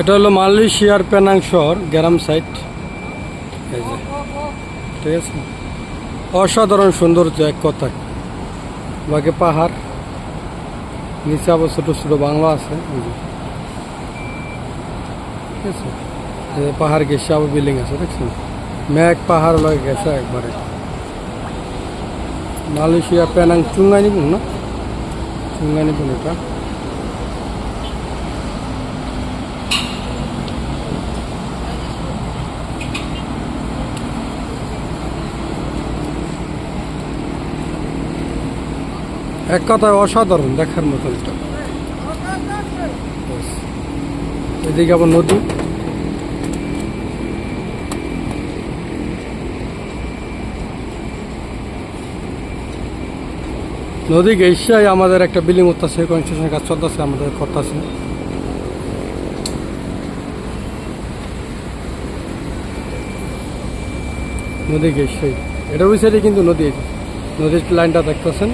এটা হলো মালয়েশিয়ার পেনাং শহর, গ্রাম সাইট। ঠিক আছে? অসাধারণ সৌন্দর্য এক কথায়। বাকি পাহাড়, নিচে আবার ছোটো ছোটো বাংলা আছে ঠিক আছে? পাহাড় গেছে আবার বিল্ডিং আছে, দেখছেন? মেঘ পাহাড় লয়ে গেছে একবারে। মালয়েশিয়া পেনাং চুঙ্গাই নিবুন না? চুঙ্গাই নিবুন এটা। এক কথায় অসাধারণ দেখার মতন এটা। এদিকে আবার নদী। নদী গেসাই আমাদের একটা বিল্ডিং উঠতেছে কনস্ট্রাকশনের কাজ চলতেছে আমাদের করতেছে নদী গেসাই এটা ওই সাইডে কিন্তু নদী নদীর লাইনটা দেখতেছেন?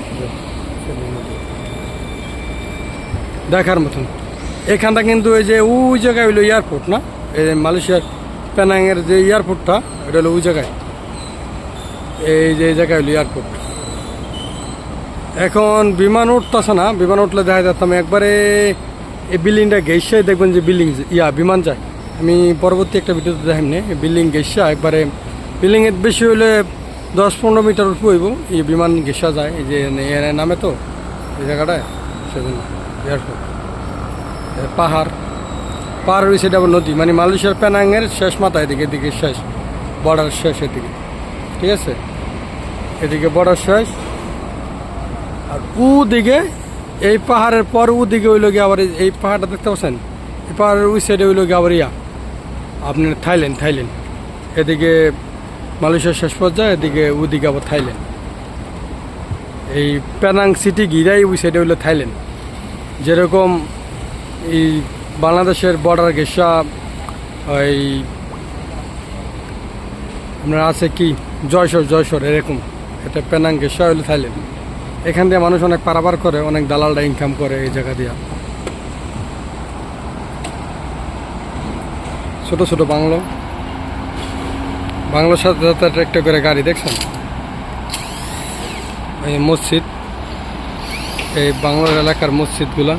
দেখার মতন। এখানটা কিন্তু ওই যে ওই জায়গায় হইল এয়ারপোর্ট না? এই মালয়েশিয়ার পেনাংয়ের যে এয়ারপোর্টটা এটা হলো ওই জায়গায়। এই যে জায়গায় হইল এয়ারপোর্ট এখন বিমান উঠতেছে না, বিমান উঠলে দেখা যাতাম একবারে এই বিল্ডিংটা গেসে দেখবেন যে বিল্ডিং ইয়া, বিমান যায়। আমি পরবর্তী একটা ভিডিওতে দেখাম নি বিল্ডিং গেসা একবারে বিল্ডিংয়ের বেশি হইলে দশ পনেরো মিটার উঠবো হইব। এই বিমান গেসা যায়, এই যে এর নামে তো, এই জায়গাটায়, সেজন্য, এয়ারপোর্ট। পাহাড় পাহাড় ওই সাইডে আবার নদী মানে মালয়েশিয়ার পেনাংয়ের শেষ মাথা এদিকে এদিকে শেষ বর্ডার শেষ এদিকে, ঠিক আছে? এদিকে বর্ডার শেষ, আর ও দিকে এই পাহাড়ের পর ও দিকে হইল গিয়ে আবার এই- পাহাড়টা দেখতে পাচ্ছেন? এই পাহাড়ের ওই সাইডে হইল গিয়ে আবার ইয়া, আপনার থাইল্যান্ড থাইল্যান্ড। এদিকে মালয়েশিয়ার শেষ পর্যায়ে এদিকে ওদিকে আবার থাইল্যান্ড। এই প্যানাং সিটি গিরাই ওই সাইডে হইল থাইল্যান্ড। যেরকম এই বাংলাদেশের বর্ডার গেসা ওই আপনার আছে কি? জয়সর জয়সর, এরকম। এটা প্যানাং গেসা হইল থাইল্যান্ড। এখান দিয়ে মানুষ অনেক পারাবার করে, অনেক দালালরা ইনকাম করে এই জায়গা দিয়া। ছোট ছোট বাংলো। বাংলোর সাথে সাথে একটা করে গাড়ি দেখছেন? এই মসজিদ এই বাংলার এলাকার মসজিদগুলা।